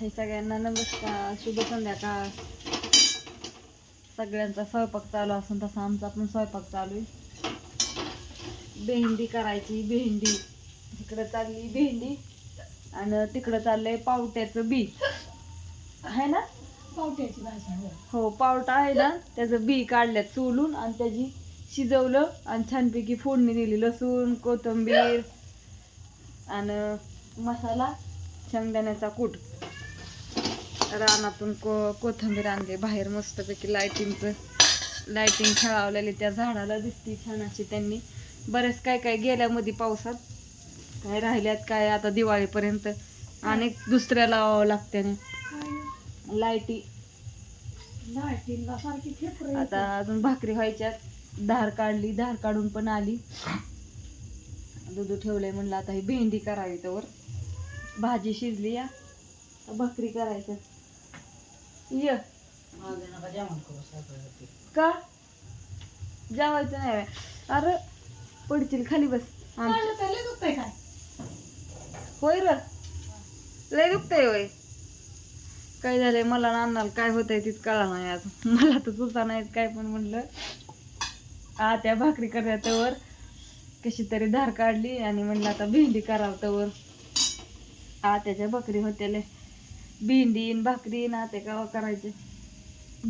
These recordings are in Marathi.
हे सगळ्यांना नमस्कार शुभ संध्याकाळ. सगळ्यांचा स्वयंपाक चालू असून तसा आमचा पण स्वयंपाक चालू आहे. भेंडी करायची भेंडी. इकडं चालली भेंडी आणि तिकडं चाललंय पावट्याचं बी. आहे ना? पावट्याची भाजी हो. हो पावटा आहे ना? त्याचं बी काढल्यात चोलून आणि त्याची शिजवलं आणि छानपैकी फोडणी दिली लसूण कोथिंबीर आणि मसाला शेंगदाण्याचा कूट. रानातून को कोथिंबीर आणले बाहेर मस्तपैकी लायटिंगचं लायटिंग खेळावलेली त्या झाडाला दिसती छान अशी त्यांनी. बरेच काय काय गेल्यामध्ये पावसात काय राहिल्यात काय आता दिवाळीपर्यंत. आणि दुसऱ्या लावावं लागते लाईटी लाईटीला सारखी फेफर आता अजून भाकरी व्हायच्यात. धार काढली धार काढून पण आली. दूध ठेवलंय म्हणलं आता ही भेंडी करावी तर भाजी शिजली या भाकरी करायचं ये. का? जेवायचं नाही. अरे पडतील खाली बस. काय? होय र. लय दुखतंय होय. काय झालंय? मला ना अन्नाला काय होतंय तीच कळा नाही आज मला तर सुचा नाही काय पण म्हणलं. आ त्या भाकरी करत्या तवर. कशी तरी धार काढली आणि म्हणलं आता भेंडी करावं तवर. आ त्याच्या भाकरी होत्याले भेंडी न भाकरी ना ते कावा करायचे?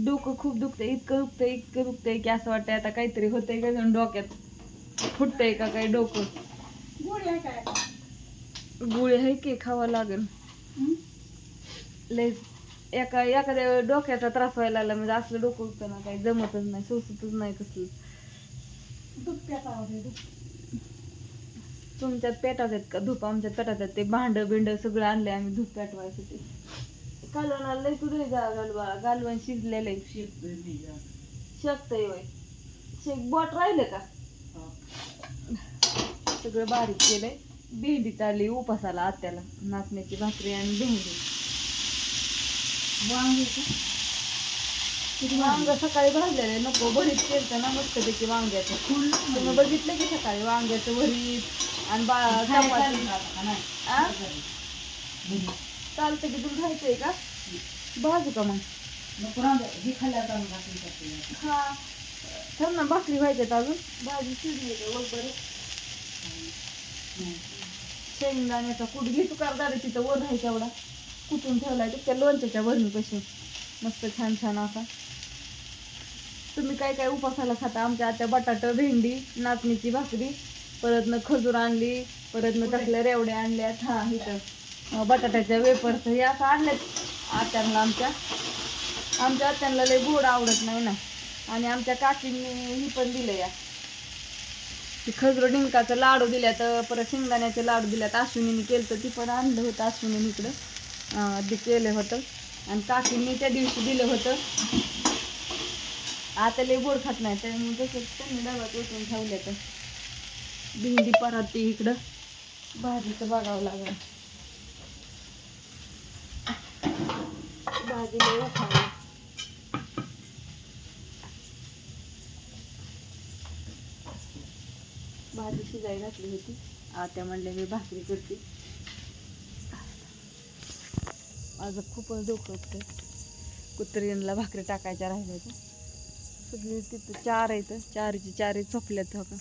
डोकं खूप दुखतंय इतकं दुखतंय इतकं दुखतंय की असं वाटतंय आता काहीतरी होतंय का जण डोक्यात? फुटतंय का काही डोकं? गोळी आहे काय? गुळे आहे की खावं लागेल? लय एका एखाद्या डोक्याचा त्रास व्हायला लागला म्हणजे असलं डोकं उठतं ना काही जमतच नाही सोसतच नाही कसलं दूध प्यायचं आहे, दूध. तुमच्यात पेटात आहेत का? धूप आमच्यात पेटात आहेत ते भांड बिंड सगळं आणलंय आम्ही धूप पेटवायचं ते. कालवणाला लय कुठे गालवा गालवण शिजलेलं आहे शकतंय वय. शेक बोट राहिलं का? सगळं बारीक केलंय. भेंडी चालली उपासाला आत्याला. नाचण्याची भाकरी आणि भेंडी. वांगे का? किती वांग? वांगे? सकाळी भाजलेले नको भरीत केलं ना मस्त पैकी वांग्याचं. फुल तुम्ही बघितलं की सकाळी वांग्याचं भरीत आणि बा खायला चपाती. चालू का नाही? आ? चालतं की तुला खायचंय का? भाजू का मग. हे. हा. थांब ना भाकरी व्हायच्यात अजून. भाजी शिजली का बघ बरं. हं. शेंगदाण्याचा कूट घे. तू करदार तिथं वर आहे तेवढा. कुठून ठेवलाय त्या लोणच्याच्या भरणीपाशी मस्त छान छान असा तुम्ही काय काय उपासाला खाता? आमच्या आत्या बटाटा भेंडी नाचणीची भाकरी. परत न खजूर आणली परत न तसल्या रेवड्या आणल्यात? हा इथं. बटाट्याच्या वेपर्स हे असं आणल्यात आत्यांना आमच्या. आमच्या आत्यांना लय गोड आवडत नाही ना. आणि आमच्या काकींनी ही पण दिलं या. खजूर डिंकाचं लाडू दिल्यात परत शेंगदाण्याचे लाडू दिल्यात. अश्विनीने केलं तर ती पण आणलं होतं अश्विनीने इकडं. ते केलं होतं. आणि काकींनी त्या दिवशी दिलं होतं. आता लय गोड खात नाही त्यामुळे तसं त्यांनी डब्यात ओतून ठेवलं तर भेंडी पराती इकडं. भाजीचं बघावं लागेल. भाजी लय भाजी शिजाय घातली होती. आता म्हणले मी भाकरी करते. माझं खूपच डोकं होतं कुत्रीला भाकरी टाकायच्या राहिल्या सगळी तिथं चार आहेत. चारची चारही झोपल्यात हो का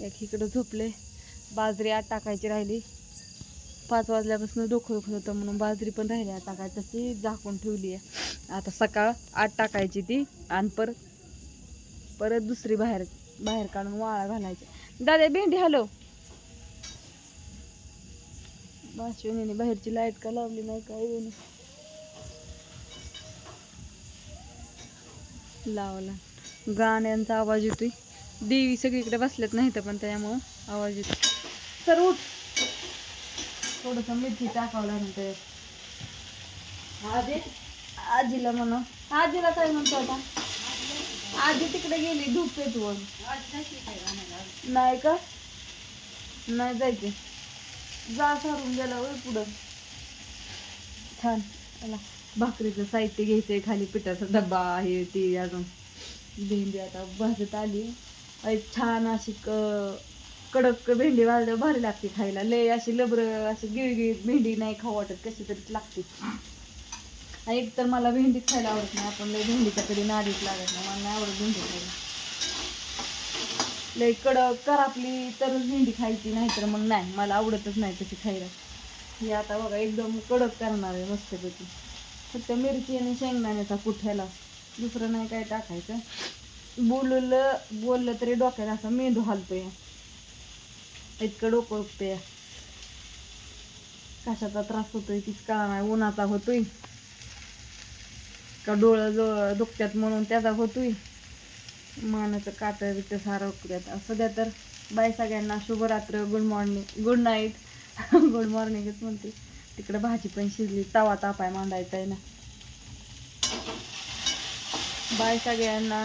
एक इकडं झोपले. बाजरी आत टाकायची राहिली. पाच वाजल्यापासून डोकं दुखत होतं म्हणून बाजरी पण राहिली. आत टाकायची तशी झाकून ठेवली आहे आता सकाळ आत टाकायची ती आणि परत परत दुसरी बाहेर बाहेर काढून वाळा घालायची दादा भेंडी हॅलो बाशिवणीने बाहेरची लाइट का लावली नाही काय नाही लावला. गाण्यांचा आवाज येतोय. देवी सगळीकडे बसल्यात नाही तर पण त्यामुळं आवाज येतो. सर उठ. थोडस मिरची टाकावं लागेल त्याच्यात आजी? आजीला म्हणा. आजीला काय म्हणतो आता? आजी तिकडे गेली धूप पेटवून नाही का? नाही जायचे. जा सारून गेला वय पुढं. छान. भाकरीचं साहित्य घ्यायचंय खाली पिठाचा डब्बा आहे ते अजून भेंडी आता भाजत आली. छान अशी क कडक भेंडी वाजल्यावर भारी लागते खायला. लय अशी लबर अशी गिळगिळीत भेंडी नाही खाऊ वाटत कशी तरी लागते. एक तर मला भेंडी खायला आवडत नाही. आपण लय भेंडीच्या कधी नादीच लागत नाही. मला नाही आवडत भेंडी खायला. लय कडक करापली तरच भेंडी खायची नाही तर मग नाही. मला आवडतच नाही तशी खायला. हे आता बघा एकदम कडक करणार आहे मस्तपैकी. फक्त मिरची आणि शेंगदाण्याचा कुठ्याला दुसरं नाही काय टाकायचं. बोललं बोललं तरी डोक्यात असं मेंदू हालतोय. इतकं डोकं उठतोय कशाचा त्रास होतोय तीच कळा नाही उन्हाचा होतोय. का डोळं जो दुखत्यात म्हणून त्याचा होतोय. मानाचं काट बिट सारं उकड्यात सध्या तर बाय सगळ्यांना शुभरात्र good morning good night good मॉर्निंगच म्हणते. तिकडं भाजी पण शिजली तवा तापाय मांडायचा आहे ना. बाय सगळ्यांना